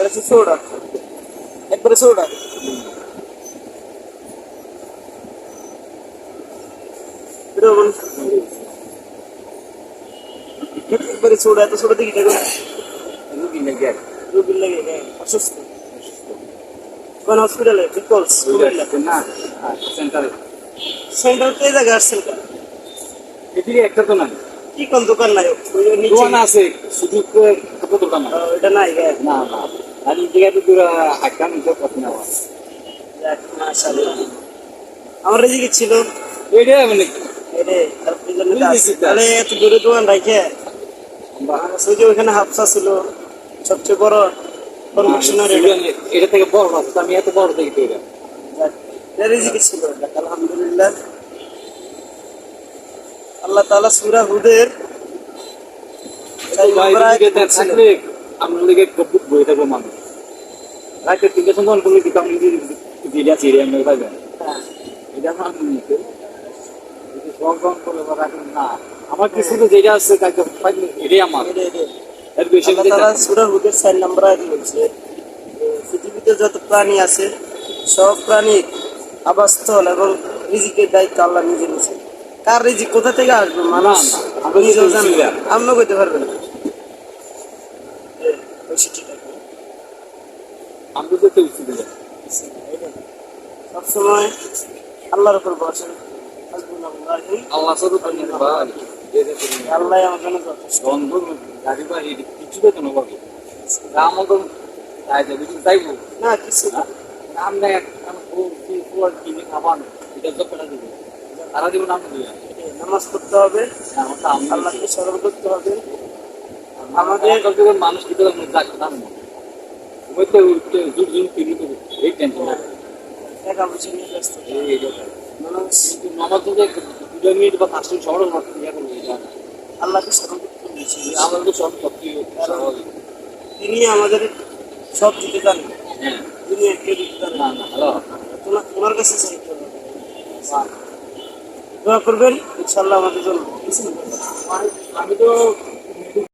একবারে একবারে চৌড়া এরকম একবারে চৌড়া এত ছোট দেখি দেখো রুগী নাকি আর রোগীর লাগে অসুস্থ কোন হসপিটালে বিকলস কুমিল্লা না সেন্টারে সেন্টার তো এই জায়গায় আসছেন কেন? এদিকে একটা তো নাই কি কোন দোকান নাই দোকান আছে শুধু দোকান এটা নাই না না আর এই জায়গায় তো দূরা হাঁটা কথা না। যাক, আমার রেজিকে ছিল। মানে? তাহলে। এত দূরে দোকান রাখে ওখানে হাফসা ছিল। সবচেয়ে বড় কনভেকশনারি এটা থেকে বড় আমি এত বড় দেখি তো এটা। রেজিকে ছিল যাক, আলহামদুলিল্লাহ। আল্লাহ তাআলা সূরা হুদের কবুত বই থাকব মানুষ তিনটে দিয়ে আছে মেয়ে এটা আমার নিতে সংগ্রাম করলে বা রাখেন না। আমার কিছু তো যেটা আছে তাকে এটাই আমার। এরে, বেশি আল্লাহ আমি তাআলা দেখতে সূরা হুদের চার নম্বর আয়াতে বলছে পৃথিবীতে যত প্রাণী আছে সব প্রাণীর আবাসস্থল এবং রিজিকের দায়িত্ব আল্লাহ নিজে নিয়েছে কার রিজিক কোথা থেকে আসবে মানুষ না, না, আমরা নিজেও তো জানবে বুঝি কইতে পারবেন না। এ, বেশি ঠিক আমি তো তো উচিত সবসময় আল্লাহর উপর বসেন আল্লাহ সব পানি ভাই এটা তো আল্লাহ আমার জন্য যথেষ্ট। গাড়ি বা এটি কিছু তো কোনো পাবে আমার তো তাই যাবে যাইবো না কিছু না। আমরা কিনে খাবার? এটা তো পেটা দেবো? তারা দেবো নাম দিয়ে নামাজ পড়তে হবে। আমার আমি আল্লাহকে স্মরণ করতে হবে। আমাদের মানুষ কি করে জুট জুট কিনে এই টেনশন টাকা পয়সা নিয়ে ব্যস্ত। দুটো মিনিট বা মাত্র ইয়া আল্লাহকে। সব তিনি আমাদের সব দিতে জানেন। হ্যাঁ। তিনি একে দিতে জানেন। না না তোমার তোমার কাছে দোয়া করবেন ইনশাল্লাহ আমাদের জন্য। আমি তো